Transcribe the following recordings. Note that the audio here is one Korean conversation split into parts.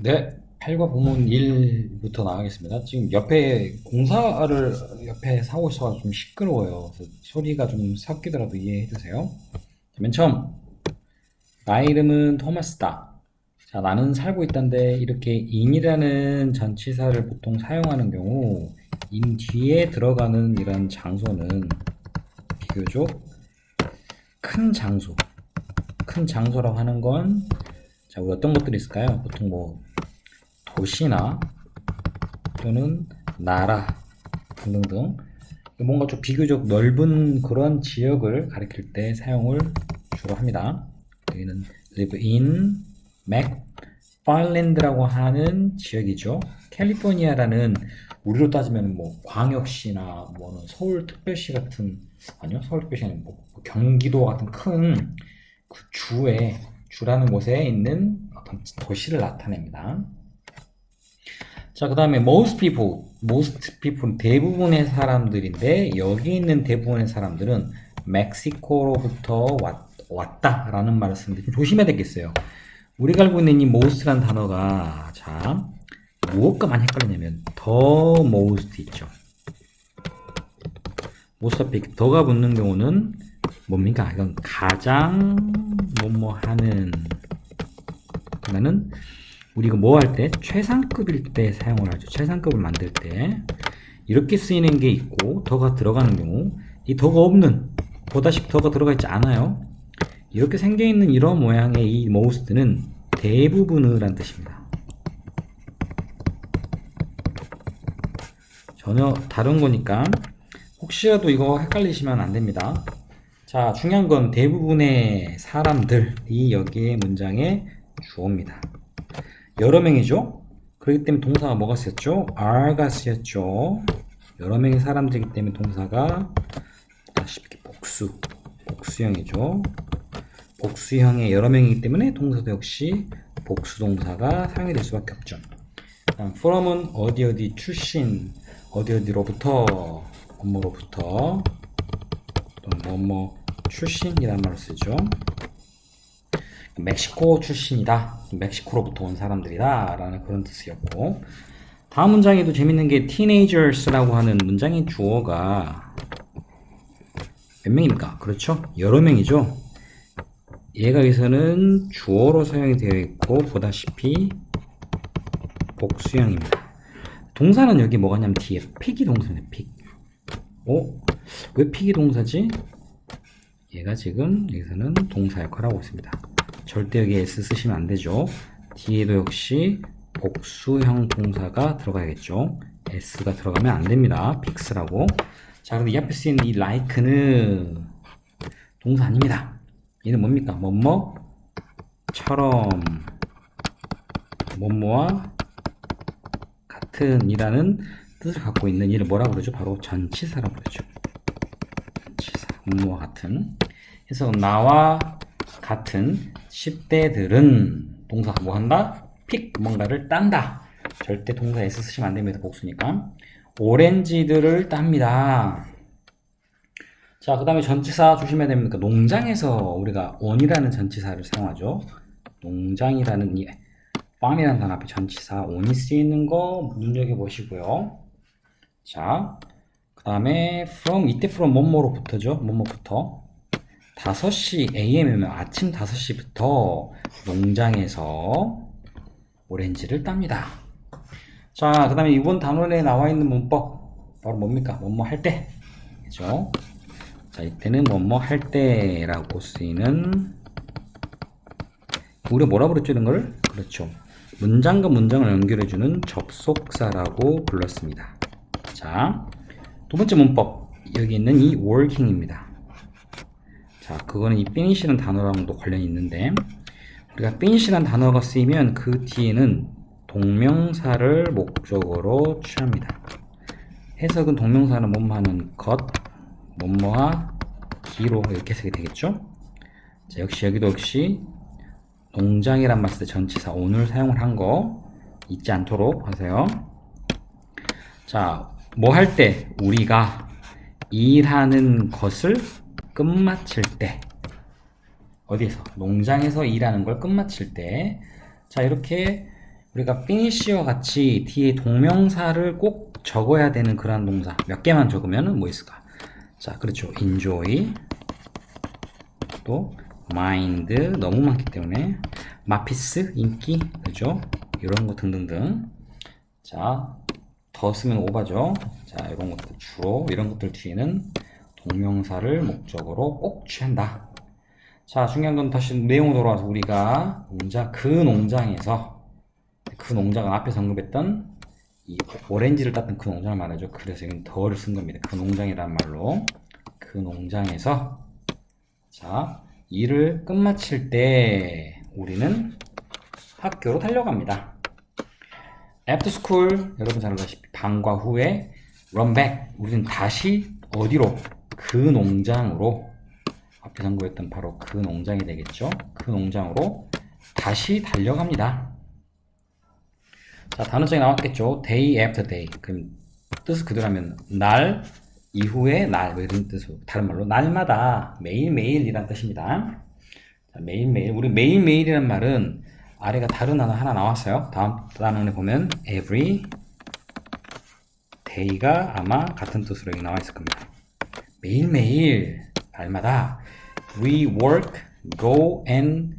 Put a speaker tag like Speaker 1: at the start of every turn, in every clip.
Speaker 1: 네, 8과 부문 1부터 나가겠습니다. 지금 옆에 공사를 옆에 사고 있어서 좀 시끄러워요. 그래서 소리가 좀 섞이더라도 이해해 주세요. 자, 맨 처음, 나의 이름은 토마스다. 자, 나는 살고 있단데 이렇게 in이라는 전치사를 보통 사용하는 경우 in 뒤에 들어가는 이런 장소는 비교적 큰 장소, 큰 장소라고 하는 건 자, 우리 어떤 것들이 있을까요? 보통 뭐 도시나 또는 나라 등등등 뭔가 좀 비교적 넓은 그런 지역을 가리킬 때 사용을 주로 합니다. 여기는 live in 맥파일랜드라고 하는 지역이죠. 캘리포니아라는 우리로 따지면 뭐 광역시나 뭐는 서울특별시 같은 아니요 서울특별시 아니고 뭐 경기도 같은 큰 그 주에 주라는 곳에 있는 어떤 도시를 나타냅니다. 자, 그 다음에 most people, most people 대부분의 사람들인데 여기 있는 대부분의 사람들은 멕시코로부터 왔, 쓰는데 좀 조심해야 되겠어요. 우리가 알고 있는 이 most라는 단어가 자 무엇과 많이 헷갈리냐면 the most 있죠. most of 더가 붙는 경우는 뭡니까? 이건 가장 뭐뭐 하는 그러면은 우리가 뭐 할 때 최상급일 때 사용을 하죠. 최상급을 만들 때 이렇게 쓰이는 게 있고 더가 들어가는 경우 이 더가 없는 보다시피 더가 들어가 있지 않아요. 이렇게 생겨 있는 이런 모양의 이 most는 대부분이란 뜻입니다. 전혀 다른 거니까 혹시라도 이거 헷갈리시면 안 됩니다. 자, 중요한 건 대부분의 사람들이 여기에 문장의 주어입니다. 여러 명이죠? 그렇기 때문에 동사가 뭐가 쓰였죠? are가 쓰였죠. 여러 명의 사람들이기 때문에 동사가 다시 이렇게 복수, 복수형이죠. 복수형의 여러 명이기 때문에 동사도 역시 복수 동사가 사용이 될 수밖에 없죠. 다음 from은 어디 어디 출신, 어디 어디로부터, 뭐로부터, 또 뭐뭐 출신이라는 말을 쓰죠. 멕시코 출신이다. 멕시코로부터 온 사람들이다. 라는 그런 뜻이었고. 다음 문장에도 재밌는 게 teenagers라고 하는 문장의 주어가 몇 명입니까? 그렇죠? 여러 명이죠? 얘가 여기서는 주어로 사용이 되어 있고, 보다시피 복수형입니다. 동사는 여기 뭐가 있냐면 뒤에 픽이 동사네, 픽. 어? 왜 픽이 동사지? 얘가 지금 여기서는 동사 역할을 하고 있습니다. 절대 여기 s 쓰시면 안 되죠. 뒤에도 역시 복수형 동사가 들어가야겠죠. s가 들어가면 안 됩니다. 픽스라고. 자, 그럼 이 앞에 쓰이는 이 like는 동사 아닙니다. 얘는 뭡니까? 뭐뭐처럼 뭐뭐와 같은이라는 뜻을 갖고 있는 얘를 뭐라고 그러죠? 바로 전치사라고 그러죠. 전치사. 뭐뭐와 같은. 그래서 나와 같은 10대들은 동사 뭐 한다? 픽 뭔가를 딴다. 절대 동사 s 쓰시면 안 됩니다. 복수니까. 오렌지들을 땁니다. 자, 그 다음에 전치사 조심해야 됩니다. 농장에서 우리가 on이라는 전치사를 사용하죠. 농장이라는 이 farm이라는 단어 앞에 전치사 on이 쓰이는 거 눈여겨보시고요. 자, 그 다음에 from, 이때 from 뭐뭐로부터죠. 뭐뭐부터. 5시 AM이면 아침 5시부터 농장에서 오렌지를 땁니다. 자, 그 다음에 이번 단원에 나와 있는 문법. 바로 뭡니까? 뭐뭐 할 때. 그죠? 자, 이때는 뭐뭐 할 때라고 쓰이는 우리가 뭐라 그랬죠, 이런 걸? 그렇죠. 문장과 문장을 연결해주는 접속사라고 불렀습니다. 자, 두 번째 문법. 여기 있는 이 working입니다. 자, 그거는 이 finish라는 단어랑도 관련이 있는데, 우리가 finish라는 단어가 쓰이면 그 뒤에는 동명사를 목적어로 취합니다. 해석은 동명사는 뭐뭐 하는 것, 뭐뭐와 기로 이렇게 해석이 되겠죠? 자, 역시 여기도 역시 농장이란 말쓸때 전치사 오늘 사용을 한 거 잊지 않도록 하세요. 자, 뭐 할 때 우리가 일하는 것을 끝마칠 때 어디에서 농장에서 일하는 걸 끝마칠 때 자 이렇게 우리가 finish와 같이 뒤에 동명사를 꼭 적어야 되는 그러한 동사 몇 개만 적으면 뭐 있을까? 자, 그렇죠. enjoy 또 mind 너무 많기 때문에 마피스 인기 그죠? 이런 거 등등등. 자, 더 쓰면 오바죠. 자, 이런 것들 주로 이런 것들 뒤에는 동명사를 목적으로 꼭 취한다. 자, 중요한 건 다시 내용 돌아와서 우리가 농장 그 농장에서 그 농장은 앞에서 언급했던 이 오렌지를 땄던 그 농장을 말하죠. 그래서 이건 더를 쓴 겁니다. 그 농장이란 말로 그 농장에서 자 일을 끝마칠 때 우리는 학교로 달려갑니다. After school 여러분 잘 아시다시피 방과 후에 run back 우리는 다시 어디로 그 농장으로 앞에 선고했던 바로 그 농장이 되겠죠. 그 농장으로 다시 달려갑니다. 자, 단어장이 나왔겠죠. day after day. 그럼 뜻을 그대로 하면 날 이후에 날, 뭐 이런 뜻으로. 다른 말로 날마다 매일매일이란 뜻입니다. 자, 매일매일. 우리 매일매일이란 말은 아래가 다른 단어 하나 나왔어요. 다음 단어에 보면 every day가 아마 같은 뜻으로 여기 나와 있을 겁니다. 매일매일 날마다 we work, go and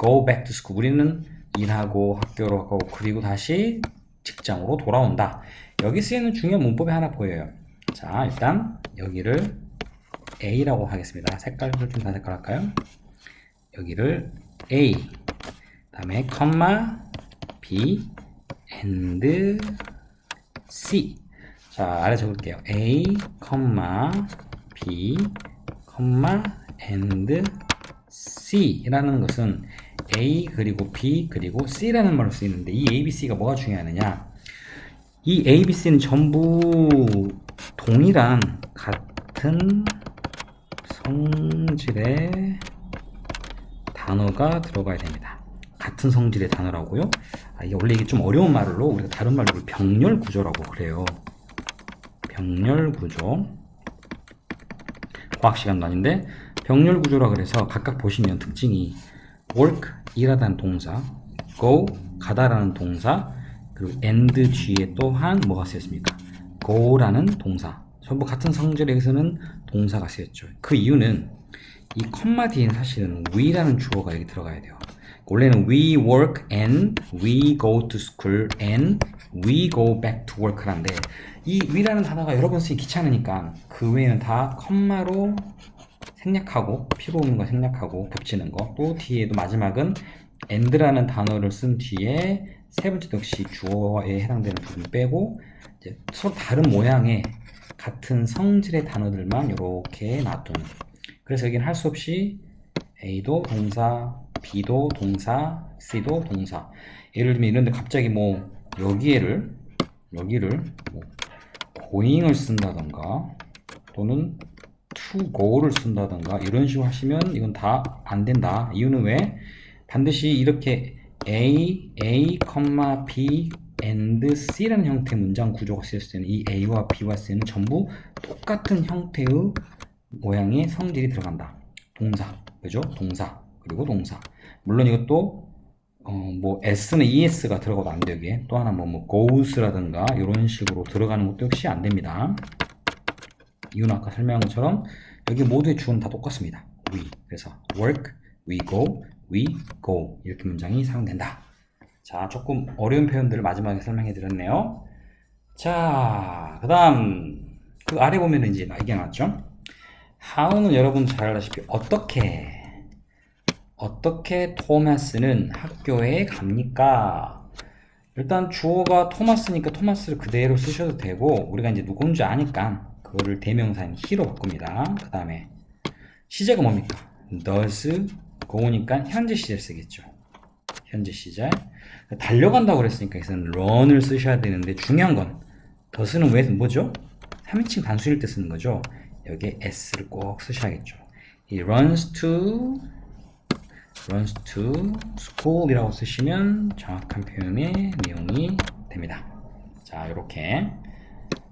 Speaker 1: go back to school. 우리는 일하고 학교로 가고 그리고 다시 직장으로 돌아온다. 여기 쓰이는 중요한 문법이 하나 보여요. 자, 일단 여기를 A라고 하겠습니다. 색깔 설정 다 색깔 할까요? 여기를 A 다음에 컴마 B and C 자 아래 적을게요 A 컴마 B and C라는 것은 A 그리고 B 그리고 C라는 말로 쓰이는데 이 A, B, C가 뭐가 중요하느냐 이 A, B, C는 전부 동일한 같은 성질의 단어가 들어가야 됩니다. 같은 성질의 단어라고요? 아, 이게 원래 이게 좀 어려운 말로 우리가 다른 말로 병렬 구조라고 그래요. 병렬 구조. 과학 시간도 아닌데 병렬 구조라 그래서 각각 보시면 특징이 work 일하다는 동사, go 가다라는 동사, 그리고 and 뒤에 또한 뭐가 쓰였습니까? go라는 동사. 전부 같은 성질에서는 동사가 쓰였죠. 그 이유는 이 컴마 뒤에는 사실은 we라는 주어가 여기 들어가야 돼요. 원래는 we work and we go to school and we go back to work라는데 이 we라는 단어가 여러 번 쓰기 귀찮으니까 그 외에는 다 컴마로 생략하고 필요 없는 거 생략하고 겹치는 거. 또 뒤에도 마지막은 and라는 단어를 쓴 뒤에 세 번째도 역시 주어에 해당되는 부분 빼고 이제 서로 다른 모양의 같은 성질의 단어들만 이렇게 놔두는 그래서 여기는 할 수 없이 A도 동사, B도 동사, C도 동사. 예를 들면 이런데 갑자기 뭐 여기에를 여기를 뭐 going을 쓴다던가 또는 to go를 쓴다던가 이런 식으로 하시면 이건 다 안 된다 이유는 왜 반드시 이렇게 A, A, B and C라는 형태의 문장 구조가 쓰였을 때는 이 A와 B와 C는 전부 똑같은 형태의 모양의 성질이 들어간다. 동사, 그죠? 동사, 그리고 동사. 물론 이것도 어, 뭐 S는 ES가 들어가도 안 되게 또 하나 뭐, 뭐 goes라든가 이런 식으로 들어가는 것도 역시 안 됩니다. 이유는 아까 설명한 것처럼 여기 모두의 주어는 다 똑같습니다. we. 그래서 work, we go, we go 이렇게 문장이 사용된다. 자, 조금 어려운 표현들을 마지막에 설명해 드렸네요. 자, 그 다음, 그 아래 보면 이제 이게 나왔죠? how는 여러분 잘 알다시피 어떻게, 어떻게 토마스는 학교에 갑니까? 일단 주어가 토마스니까 토마스를 그대로 쓰셔도 되고, 우리가 이제 누군지 아니까 그거를 대명사인 he로 바꿉니다. 그 다음에 시제가 뭡니까? does go니까 현재 시제 쓰겠죠. 현재 시제. 달려간다고 그랬으니까 여기서는 run을 쓰셔야 되는데 중요한 건 does는 왜 뭐죠? 3인칭 단수일 때 쓰는 거죠. 여기에 s를 꼭 쓰셔야겠죠. 이 runs to runs to school이라고 쓰시면 정확한 표현의 내용이 됩니다. 자, 이렇게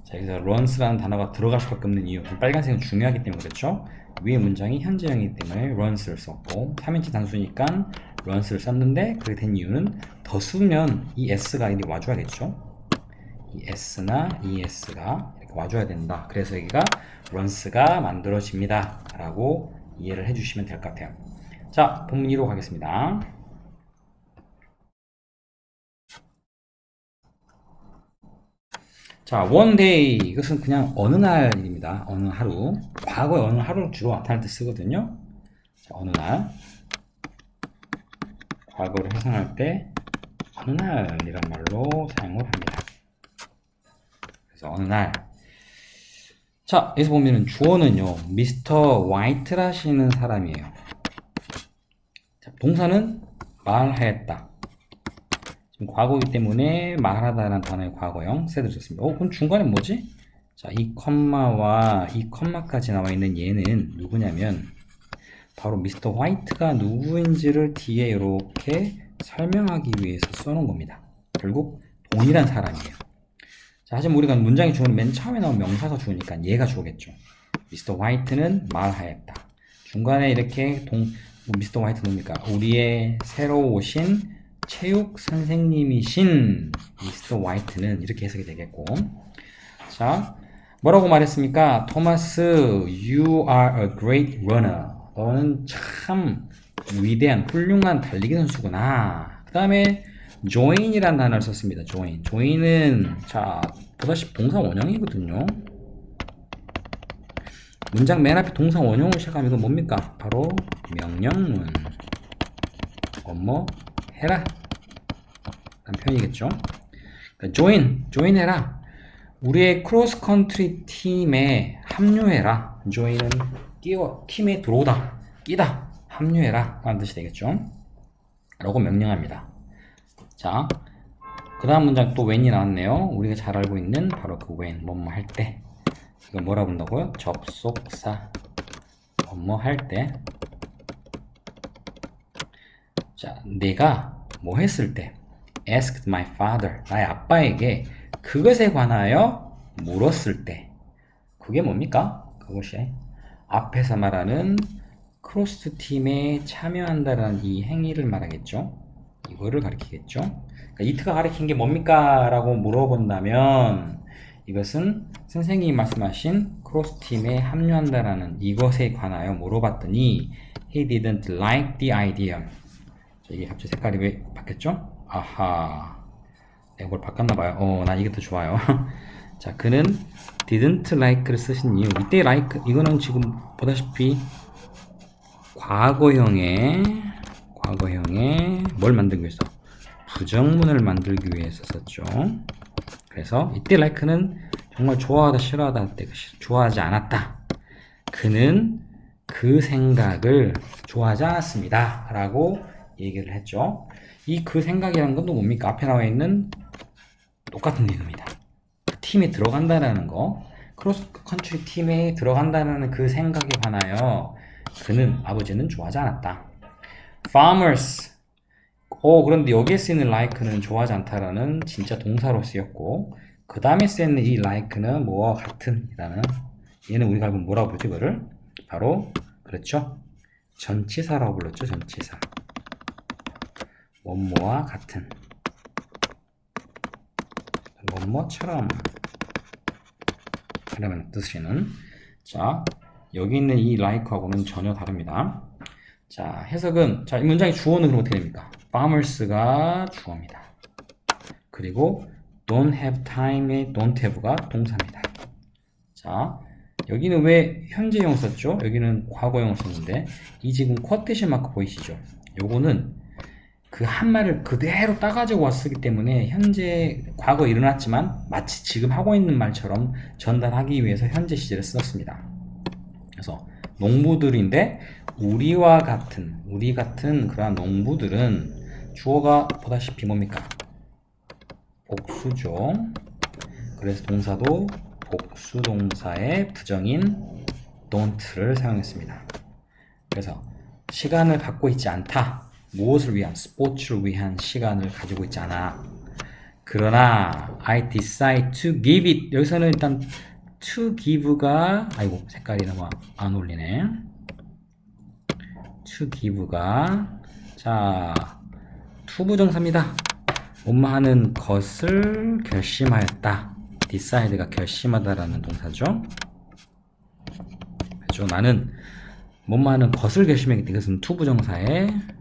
Speaker 1: 자, 여기서 runs라는 단어가 들어갈 수밖에 없는 이유. 빨간색은 중요하기 때문에 그렇죠. 위에 문장이 현재형이기 때문에 runs를 썼고 3인칭 단수니까 runs를 썼는데 그게 된 이유는 더 쓰면 이 s가 이리 와줘야겠죠. 이 s나 es가 이렇게 와줘야 된다. 그래서 여기가 runs가 만들어집니다. 라고 이해를 해주시면 될 것 같아요. 자, 본문 2로 가겠습니다. 자, one day 이것은 그냥 어느 날입니다. 어느 하루. 과거의 어느 하루를 주로 나타낼 때 쓰거든요. 자, 어느 날. 과거를 해석할 때 어느 날이란 말로 사용을 합니다. 그래서 어느 날. 자, 여기서 보면은 주어는요, 미스터 화이트라시는 사람이에요. 자, 동사는 말하였다. 지금 과거이기 때문에 말하다라는 단어의 과거형 세드를 썼습니다. 어, 그럼 중간에 뭐지? 자, 이 컴마와 이 컴마까지 나와 있는 얘는 누구냐면 바로 미스터 화이트가 누구인지를 뒤에 이렇게 설명하기 위해서 써놓은 겁니다. 결국 동일한 사람이에요. 자, 하지만 우리가 문장이 주어는 맨 처음에 나온 명사가 주어니까 얘가 주어겠죠. 미스터 화이트는 말하였다. 중간에 이렇게 동, 뭐 미스터 화이트 뭡니까? 우리의 새로 오신 체육 선생님이신 미스터 화이트는 이렇게 해석이 되겠고. 자, 뭐라고 말했습니까? 토마스, you are a great runner. 너는 참 위대한, 훌륭한 달리기 선수구나. 그 다음에 join이라는 단어를 썼습니다. join. join은 자 보다시피 동사 원형이거든요. 문장 맨 앞에 동사 원형으로 시작하면 이건 뭡니까? 바로 명령문. 뭐뭐 해라. 라는 표현이겠죠. 그러니까 join, join 해라. 우리의 크로스 컨트리 팀에 합류해라. join은 끼어 팀에 들어오다, 끼다, 합류해라. 라는 뜻이 되겠죠. 라고 명령합니다. 자, 그 다음 문장 또 when이 나왔네요. 우리가 잘 알고 있는 바로 그 when, 뭐뭐 할 때. 이거 뭐라 본다고요? 접속사. 뭐뭐 할 때. 자, 내가 뭐 했을 때. asked my father. 나의 아빠에게 그것에 관하여 물었을 때. 그게 뭡니까? 그것이 앞에서 말하는 크로스 팀에 참여한다라는 이 행위를 말하겠죠. 이거를 가리키겠죠. 그러니까 이트가 가리킨 게 뭡니까? 라고 물어본다면 이것은 선생님이 말씀하신 크로스 팀에 합류한다라는 이것에 관하여 물어봤더니 he didn't like the idea. 자, 이게 갑자기 색깔이 왜 바뀌었죠? 아하. 내가 뭘 바꿨나 봐요. 어, 난 이게 더 좋아요. 자, 그는 didn't like를 쓰신 이유. 이때 like 이거는 지금 보다시피 과거형의 과거형의 뭘 만들기 위해서 부정문을 만들기 위해서 썼죠. 그래서 이때 like는 정말 좋아하다 싫어하다 할때 좋아하지 않았다. 그는 그 생각을 좋아하지 않았습니다. 라고 얘기를 했죠. 이 그 생각이라는 건 또 뭡니까? 앞에 나와 있는 똑같은 얘기입니다. 팀에 들어간다라는 거, 크로스 컨트리 팀에 들어간다는 그 생각에 관하여 그는 아버지는 좋아하지 않았다. farmers. 어, 그런데 여기에 쓰이는 like는 좋아하지 않다라는 진짜 동사로 쓰였고, 그 다음에 쓰이는 이 like는 뭐와 같은 이라는, 얘는 우리가 뭐라고 부르죠, 이거를? 바로, 그렇죠. 전치사라고 불렀죠, 전치사. 뭐뭐와 같은. 뭐뭐처럼. 이라는 뜻이는. 자, 여기 있는 이 like하고는 전혀 다릅니다. 자, 해석은, 자, 이 문장의 주어는 그럼 어떻게 됩니까? farmers가 주어입니다. 그리고 don't have time의 don't have가 동사입니다. 자, 여기는 왜 현재형 썼죠? 여기는 과거형 썼는데, 이 지금 쿼테션 마크 보이시죠? 요거는 그 한 말을 그대로 따가지고 왔기 때문에 현재 과거 에 일어났지만 마치 지금 하고 있는 말처럼 전달하기 위해서 현재 시제를 썼습니다. 그래서 농부들인데 우리와 같은 우리 같은 그러한 농부들은 주어가 보다시피 뭡니까? 복수죠. 그래서 동사도 복수 동사의 부정인 don't를 사용했습니다. 그래서 시간을 갖고 있지 않다. 무엇을 위한 스포츠를 위한 시간을 가지고 있지 않아. 그러나 I decide to give it. 여기서는 일단 to give가 아이고 색깔이 너무 안 어울리네. to give가 자 투부정사입니다. 뭐뭐 하는 것을 결심하였다. decide가 결심하다라는 동사죠. 그렇죠? 나는 뭐뭐 하는 것을 결심했기 이것은 투부정사에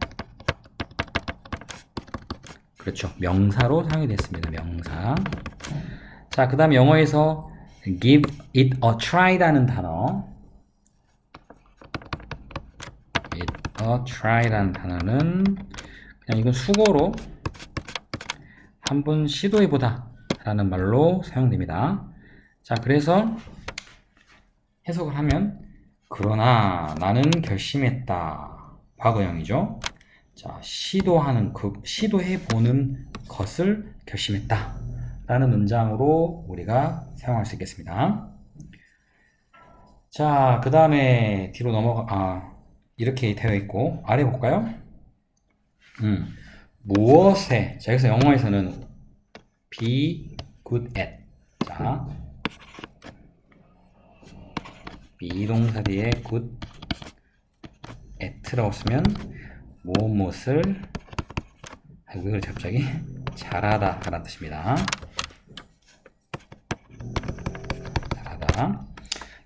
Speaker 1: 그렇죠. 명사로 사용이 됐습니다. 명사. 자, 그 다음 영어에서 give it a try라는 단어. it a try라는 단어는 그냥 이건 수고로 한번 시도해보다 라는 말로 사용됩니다. 자, 그래서 해석을 하면 그러나 나는 결심했다. 과거형이죠. 자, 시도하는 그 시도해 보는 것을 결심했다. 라는 문장으로 우리가 사용할 수 있겠습니다. 자, 그 다음에 뒤로 넘어가, 아, 이렇게 되어 있고, 아래 볼까요? 음, 무엇에, 자, 여기서 영어에서는 be good at. 자, 비동사 뒤에 good at라고 쓰면 무엇을 아이고 이걸 갑자기 잘하다 라는 뜻입니다. 잘하다.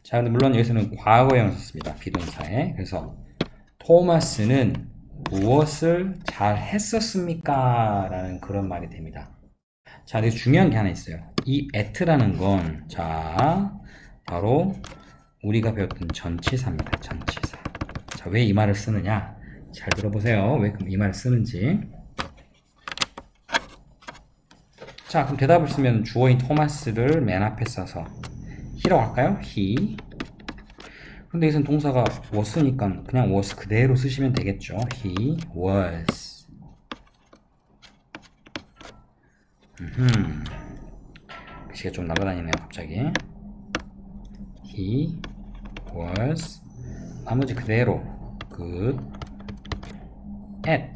Speaker 1: 자, 근데 물론 여기서는 과거형을 썼습니다. 비동사에. 그래서 토마스는 무엇을 잘 했었습니까? 라는 그런 말이 됩니다. 자, 근데 중요한 게 하나 있어요. 이 at라는 건, 자, 바로 우리가 배웠던 전치사입니다. 전치사. 자, 왜 이 말을 쓰느냐? 잘 들어보세요. 왜 이 말을 쓰는지. 자, 그럼 대답을 쓰면 주어인 토마스를 맨 앞에 써서 he라고 할까요? he. 근데 여기서는 동사가 was니까 그냥 was 그대로 쓰시면 되겠죠. he was. 음흠. 글씨가 좀 날아다니네요, 갑자기. he was 나머지 그대로 good at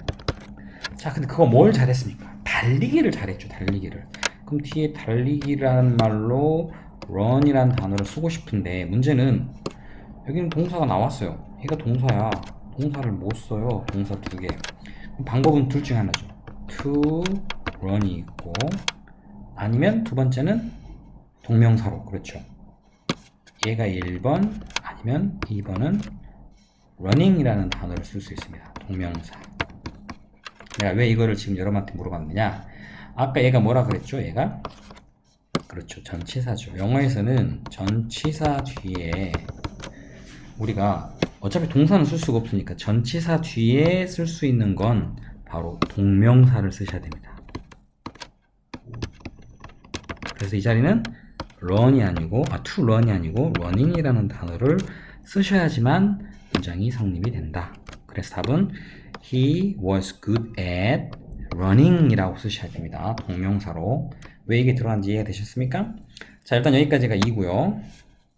Speaker 1: 자 근데 그거 뭘 잘했습니까? 달리기를 잘했죠 달리기를. 그럼 뒤에 달리기라는 말로 run이라는 단어를 쓰고 싶은데 문제는 여기는 동사가 나왔어요. 얘가 동사야. 동사를 못 써요 동사 두개. 방법은 둘중 하나죠. to run이 있고 아니면 두 번째는 동명사로. 그렇죠. 얘가 1번 아니면 2번은 running이라는 단어를 쓸 수 있습니다. 동명사. 내가 왜 이거를 지금 여러분한테 물어봤느냐? 아까 얘가 뭐라 그랬죠? 얘가 그렇죠. 전치사죠. 영어에서는 전치사 뒤에 우리가 어차피 동사는 쓸 수가 없으니까 전치사 뒤에 쓸 수 있는 건 바로 동명사를 쓰셔야 됩니다. 그래서 이 자리는 run이 아니고 아 to run이 아니고 running이라는 단어를 쓰셔야지만 문장이 성립이 된다. 그래서 답은 he was good at running이라고 쓰셔야 됩니다. 동명사로 왜 이게 들어간지 이해가 되셨습니까? 자 일단 여기까지가 2고요.